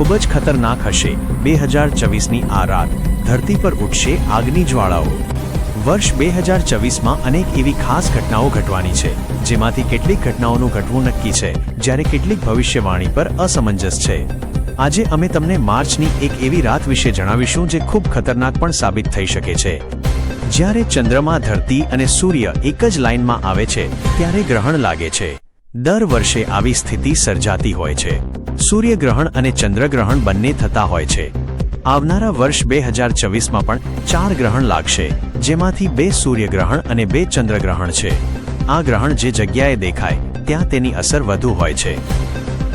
ખૂબ જ ખતરનાક હશે. બે હજાર ચોવીસની આ રાત ધરતી પર ઉઠશે આગની જ્વાળાઓ. વર્ષ બે હજાર ચોવીસમાં અનેક એવી ખાસ ઘટનાઓ ઘટવાની છે, જેમાંથી કેટલીક ઘટનાઓનું ઘટવું નક્કી છે, જ્યારે કેટલીક ભવિષ્યવાણી પર અસમંજસ છે. આજે અમે તમને માર્ચની એક એવી રાત વિશે જણાવીશું જે ખૂબ ખતરનાક પણ સાબિત થઈ શકે છે. જ્યારે ચંદ્રમા ધરતી અને સૂર્ય એક જ લાઇનમાં આવે છે, ત્યારે ગ્રહણ લાગે છે. દર વર્ષે આવી સ્થિતિ સર્જાતી હોય છે. સૂર્યગ્રહણ અને ચંદ્રગ્રહણ બંને થતા હોય છે. આવનારા વર્ષ બે હજાર ચોવીસમાં પણ ચાર ગ્રહણ લાગશે, જેમાંથી બે સૂર્યગ્રહણ અને બે ચંદ્રગ્રહણ છે. આ ગ્રહણ જે જગ્યાએ દેખાય, ત્યાં તેની અસર વધુ હોય છે.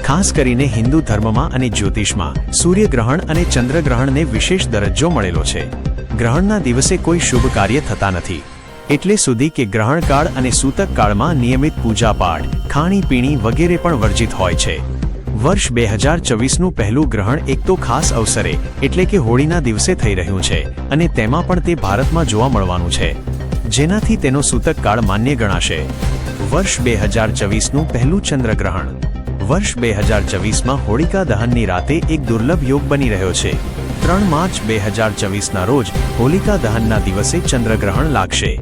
ખાસ કરીને હિન્દુ ધર્મમાં અને જ્યોતિષમાં, સૂર્યગ્રહણ અને ચંદ્રગ્રહણને વિશેષ દરજ્જો મળેલો છે. ગ્રહણના દિવસે કોઈ શુભ કાર્ય થતા નથી. એટલે સુધી કે ગ્રહણકાળ અને સૂતક કાળમાં નિયમિત પૂજાપાઠ, ખાણીપીણી વગેરે પણ વર્જિત હોય છે. વર્ષ બે હજાર ચોવીસનું પહેલું ગ્રહણ એક તો ખાસ અવસરે, એટલે કે હોળીના દિવસે થઈ રહ્યું છે, અને તેમાં પણ તે ભારતમાં જોવા મળવાનું છે. જેનાથી તેનો સૂતક કાળ માન્ય ગણાશે. વર્ષ બે હજાર ચોવીસનું પહેલું ચંદ્રગ્રહણ. વર્ષ બે હજાર ચોવીસમાં હોળિકા દહનની રાતે એક દુર્લભ યોગ બની રહ્યો છે. ત્રણ માર્ચ બે હજાર ચોવીસના રોજ હોલિકા દહનના દિવસે ચંદ્રગ્રહણ લાગશે.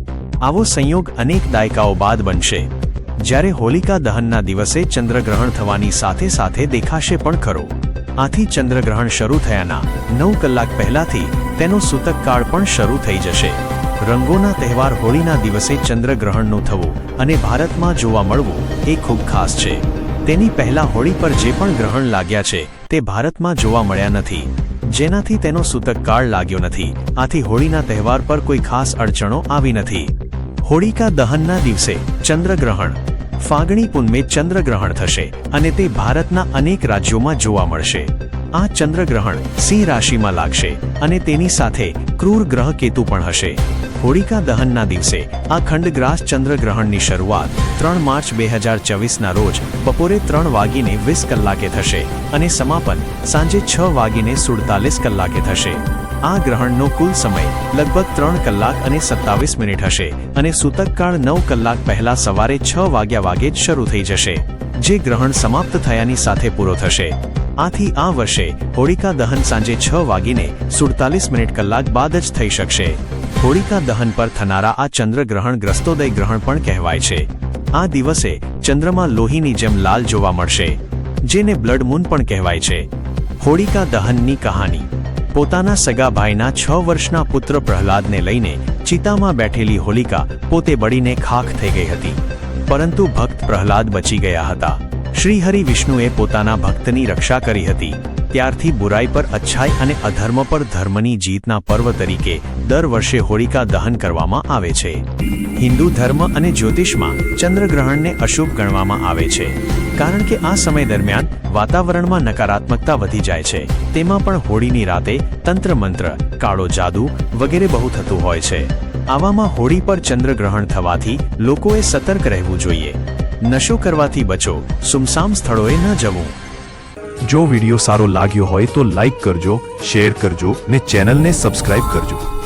આવો સંયોગ અનેક દાયકાઓ બાદ બનશે. જ્યારે હોલિકા દહનના દિવસે ચંદ્રગ્રહણ થવાની સાથે સાથે દેખાશે પણ ખરો. આથી ચંદ્રગ્રહણ શરૂ થયાના નવ કલાક પહેલાથી તેનો સૂતકકાળ પણ શરૂ થઈ જશે. રંગોના તહેવાર હોળીના દિવસે ચંદ્રગ્રહણનું થવું અને ભારતમાં જોવા મળવું એ ખૂબ ખાસ છે. તેની પહેલા હોળી પર જે પણ ગ્રહણ લાગ્યા છે, તે ભારતમાં જોવા મળ્યા નથી. જેનાથી તેનો સૂતક કાળ લાગ્યો નથી. આથી હોળીના તહેવાર પર કોઈ ખાસ અડચણો આવી નથી. હોળિકા દહનના દિવસે ચંદ્રગ્રહણ. ફાગણી પુનમે ચંદ્રગ્રહણ થશે અને તે ભારતના અનેક રાજ્યોમાં જોવા મળશે. આ ચંદ્રગ્રહણ સિંહ રાશિમાં લાગશે અને તેની સાથે ક્રૂર ગ્રહ કેતુ પણ હશે. હોળિકા દહનના દિવસે આ ખંડગ્રાસ ચંદ્રગ્રહણની શરૂઆત ત્રણ માર્ચ બે હજાર ચોવીસના રોજ બપોરે ત્રણ વાગીને વીસ કલાકે થશે અને સમાપન સાંજે છ વાગીને સુડતાલીસ કલાકે થશે. આ ગ્રહણનો કુલ સમય લગભગ ત્રણ કલાક અને સત્તાવીસ મિનિટ હશે અને સૂતકકાળ નવ કલાક પહેલા સવારે છ વાગ્યા વાગે જ શરૂ થઈ જશે, જે ગ્રહણ સમાપ્ત થયાની સાથે પૂરો થશે. આથી આ વર્ષે હોળિકા દહન સાંજે છ વાગીને સુડતાલીસ મિનિટ કલાક બાદ જ થઈ શકશે. હોળિકા દહન પર થનારા આ ચંદ્રગ્રહણ ગ્રસ્તોદય ગ્રહણ પણ કહેવાય છે. આ દિવસે ચંદ્રમાં લોહીની જેમ લાલ જોવા મળશે, જેને બ્લડ મૂન પણ કહેવાય છે. હોળિકા દહનની કહાની પોતાના સગા ભાઈના છ વર્ષના પુત્ર પ્રહલાદને લઈને ચિતામાં બેઠેલી હોલિકા પોતે બળીને ખાખ થઈ ગઈ હતી. પરંતુ ભક્ત પ્રહલાદ બચી ગયા હતા. શ્રીહરિ વિષ્ણુએ પોતાના ભક્તની રક્ષા કરી હતી. ત્યારથી બુરાઈ પર અચ્છાઈ અને અધર્મ પર ધર્મની જીતના પર્વ તરીકે દર વર્ષે હોળિકા દહન કરવામાં આવે છે. હિન્દુ ધર્મ અને જ્યોતિષમાં ચંદ્રગ્રહણને અશુભ ગણવામાં આવે છે. કારણ કે આ સમય દરમિયાન વાતાવરણમાં નકારાત્મકતા વધી જાય છે. તેમાં પણ હોળીની રાતે તંત્ર મંત્ર કાળો જાદુ વગેરે બહુ થતું હોય છે. આવામાં હોળી પર ચંદ્રગ્રહણ થવાથી લોકોએ સતર્ક રહેવું જોઈએ. નશો કરવાથી બચો. સુમસામ સ્થળોએ ન જવું. જો વીડિયો સારો લાગ્યો હોય તો લાઈક કરજો શેર કરજો ને ચેનલને સબસ્ક્રાઇબ કરજો.